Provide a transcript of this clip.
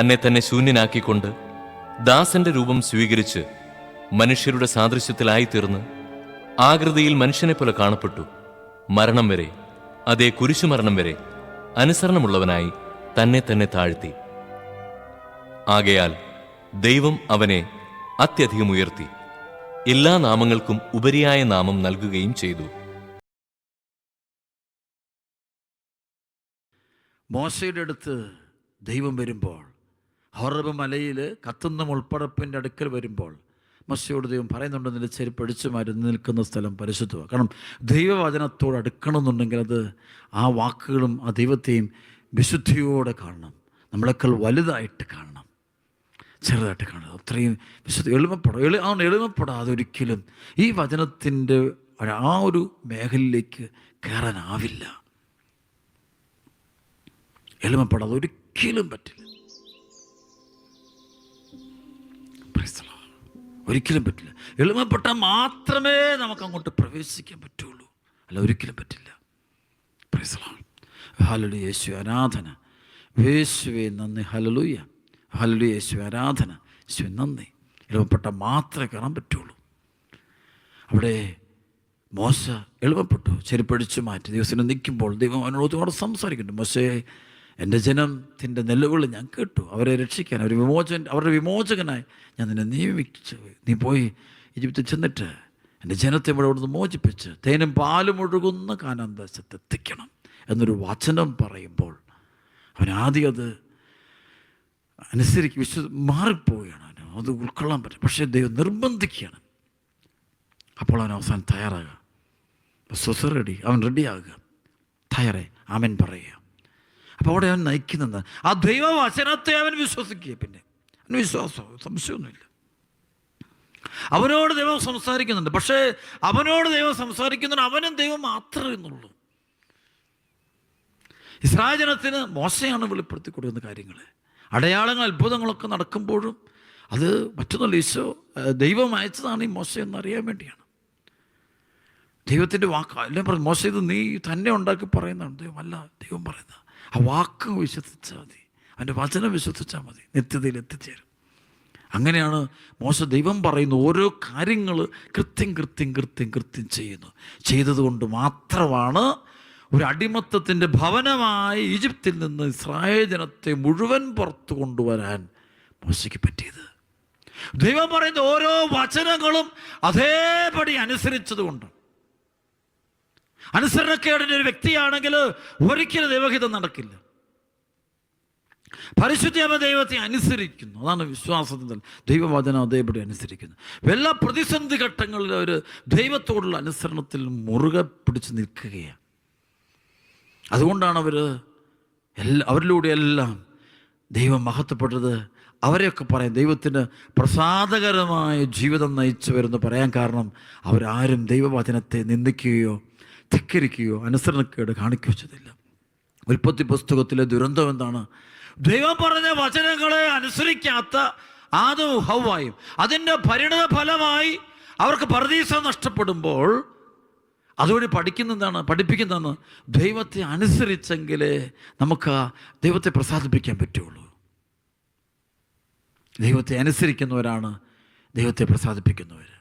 തന്നെ തന്നെ ശൂന്യനാക്കിക്കൊണ്ട് ദാസന്റെ രൂപം സ്വീകരിച്ച് മനുഷ്യരുടെ സാദൃശ്യത്തിലായിത്തീർന്ന് ആകൃതിയിൽ മനുഷ്യനെ പോലെ കാണപ്പെട്ടു. മരണം വരെ അതേ കുരിശുമരണം വരെ അനുസരണമുള്ളവനായി തന്നെ തന്നെ താഴ്ത്തി. ആകയാൽ ദൈവം അവനെ അത്യധികം ഉയർത്തി. എല്ലാ നാമങ്ങൾക്കും ഉപരിയായ നാമം നൽകുകയും ചെയ്തു. മോശയുടെ അടുത്ത് ദൈവം വരുമ്പോൾ ഹൊറബ് മലയിൽ കത്തുന്ന മുൾപ്പടപ്പിന്റെ അടുക്കൽ വരുമ്പോൾ മസിയോട് ദൈവം പറയുന്നുണ്ട് നിന്റെ ചെരുപ്പ് അടിച്ചു മരുന്ന് നിൽക്കുന്ന സ്ഥലം പരിശുദ്ധമാണ് കാരണം ദൈവവചനത്തോട് അടുക്കണമെന്നുണ്ടെങ്കിൽ അത് ആ വാക്കുകളും ആ ദൈവത്തെയും വിശുദ്ധിയോടെ കാണണം. നമ്മളെക്കാൾ വലുതായിട്ട് കാണണം. ചെറുതായിട്ട് കാണുന്നത് അത്രയും വിശുദ്ധ എളിമപ്പെടാം. എളി അതുകൊണ്ട് എളിമപ്പെടാതെ ഒരിക്കലും ഈ വചനത്തിന്റെ ആ ഒരു മേഖലയിലേക്ക് കയറാനാവില്ല. എളിമപ്പെടാതെ ഒരിക്കലും പറ്റില്ല. ഒരിക്കലും പറ്റില്ല. എളിമപ്പെട്ടാൽ മാത്രമേ നമുക്ക് അങ്ങോട്ട് പ്രവേശിക്കാൻ പറ്റുള്ളൂ. അല്ല ഒരിക്കലും പറ്റില്ല. ഹലലു യേശു ആരാധന. യേശുവെ നന്ദി. ഹലലൂയ ഹലലു യേശു ആരാധന. യേശു നന്ദി. എളുപ്പപ്പെട്ട മാത്രമേ കയറാൻ പറ്റുള്ളൂ. അവിടെ മോശ എളുപ്പപ്പെട്ടു ചെരുപ്പടിച്ചു മാറ്റി. ദിവസം നിൽക്കുമ്പോൾ ദൈവം അവനോട് സംസാരിക്കുന്നുണ്ട്. സംസാരിക്കുന്നു മോശയെ എന്റെ ജനത്തിന്റെ നിലവിളി ഞാൻ കേട്ടു. അവരെ രക്ഷിക്കാൻ അവർ വിമോചൻ അവരുടെ വിമോചകനായി ഞാൻ നിന്നെ നിയമിച്ചു. നീ പോയി ഈജിപ്തിൽ ചെന്നിട്ട് എന്റെ ജനത്തെ ഇവിടെ അവിടുന്ന് മോചിപ്പിച്ച് തേനും പാലും ഒഴുകുന്ന കാനാന്തശത്ത് എത്തിക്കണം എന്നൊരു വചനം പറയുമ്പോൾ അവൻ ആദ്യം അത് അനുസരിക്കും വിശ്വ മാറിപ്പോവുകയാണ് അവന്. അത് ഉൾക്കൊള്ളാൻ പറ്റും. പക്ഷേ ദൈവം നിർബന്ധിക്കുകയാണ്. അപ്പോൾ അവൻ അവസാനം തയ്യാറാകുക. സ്വസ് റെഡി അവൻ റെഡിയാകുക. തയ്യാറേ അവൻ പറയുക. അപ്പോൾ അവിടെ അവൻ നയിക്കുന്നത് ആ ദൈവവചനത്തെ അവൻ വിശ്വസിക്കുക പിന്നെ. അവന് വിശ്വാസം സംശയമൊന്നുമില്ല. അവനോട് ദൈവം സംസാരിക്കുന്നുണ്ട്. പക്ഷേ അവനോട് ദൈവം സംസാരിക്കുന്നുണ്ട് അവനും ദൈവം മാത്രമേ എന്നുള്ളൂ. ഇസ്രാജനത്തിന് മോശയാണ് വെളിപ്പെടുത്തി കൊടുക്കുന്ന കാര്യങ്ങൾ അടയാളങ്ങൾ അത്ഭുതങ്ങളൊക്കെ നടക്കുമ്പോഴും അത് മറ്റൊന്നുമല്ല. ഈശോ ദൈവം അയച്ചതാണ് ഈ മോശം എന്നറിയാൻ വേണ്ടിയാണ്. ദൈവത്തിന്റെ വാക്ക്. എല്ലാം പറഞ്ഞു മോശം ഇത് നീ തന്നെ ഉണ്ടാക്കി പറയുന്നതാണ്. ദൈവം അല്ല ദൈവം പറയുന്ന ആ വാക്ക് വിശ്വസിച്ചാൽ മതി. അവന്റെ വചനം വിശ്വസിച്ചാൽ മതി. നിത്യതയിൽ എത്തിച്ചേരും. അങ്ങനെയാണ് മോശ ദൈവം പറയുന്ന ഓരോ കാര്യങ്ങൾ കൃത്യം കൃത്യം കൃത്യം കൃത്യം ചെയ്യുന്നു. ചെയ്തതുകൊണ്ട് മാത്രമാണ് ഒരു അടിമത്തത്തിന്റെ ഭവനമായി ഈജിപ്തിൽ നിന്ന് ഇസ്രായേൽ ജനത്തെ മുഴുവൻ പുറത്തു കൊണ്ടുവരാൻ മോശയ്ക്ക് പറ്റിയത്. ദൈവം പറയുന്ന ഓരോ വചനങ്ങളും അതേപടി അനുസരിച്ചതുകൊണ്ട് അനുസരണക്കേടിന്റെ ഒരു വ്യക്തിയാണെങ്കിൽ ഒരിക്കലും ദൈവഹിതം നടക്കില്ല. പരിശുദ്ധാമ ദൈവത്തെ അനുസരിക്കുന്നു. അതാണ് വിശ്വാസത്തിൽ ദൈവവചനം അതേപടി അനുസരിക്കുന്നു. എല്ലാ പ്രതിസന്ധി ഘട്ടങ്ങളിൽ അവർ ദൈവത്തോടുള്ള അനുസരണത്തിൽ മുറുകെ പിടിച്ച് നിൽക്കുകയാണ്. അതുകൊണ്ടാണ് അവർ എല്ലാ അവരിലൂടെ എല്ലാം ദൈവം മഹത്വപ്പെട്ടത്. അവരെയൊക്കെ പറയാം ദൈവത്തിന് പ്രസാദകരമായ ജീവിതം നയിച്ചു നയിച്ചവരെന്ന് പറയാൻ കാരണം അവരാരും ദൈവവചനത്തെ നിന്ദിക്കുകയോ ധിക്കരിക്കുകയോ അനുസരണക്കേട് കാണിക്കുകയോ ചെയ്തില്ല. ഉൽപ്പത്തി പുസ്തകത്തിലെ ദുരന്തം എന്താണ്? ദൈവം പറഞ്ഞ വചനങ്ങളെ അനുസരിക്കാത്ത ആദവും ഹൗവായും അതിന്റെ പരിണത ഫലമായി അവർക്ക് പരദീസ നഷ്ടപ്പെടുമ്പോൾ അതുവഴി പഠിക്കുന്നതാണ് പഠിപ്പിക്കുന്നതാണ് ദൈവത്തെ അനുസരിച്ചെങ്കിലേ നമുക്ക് ദൈവത്തെ പ്രസാദിപ്പിക്കാൻ പറ്റുള്ളൂ. ദൈവത്തെ അനുസരിക്കുന്നവരാണ് ദൈവത്തെ പ്രസാദിപ്പിക്കുന്നവർ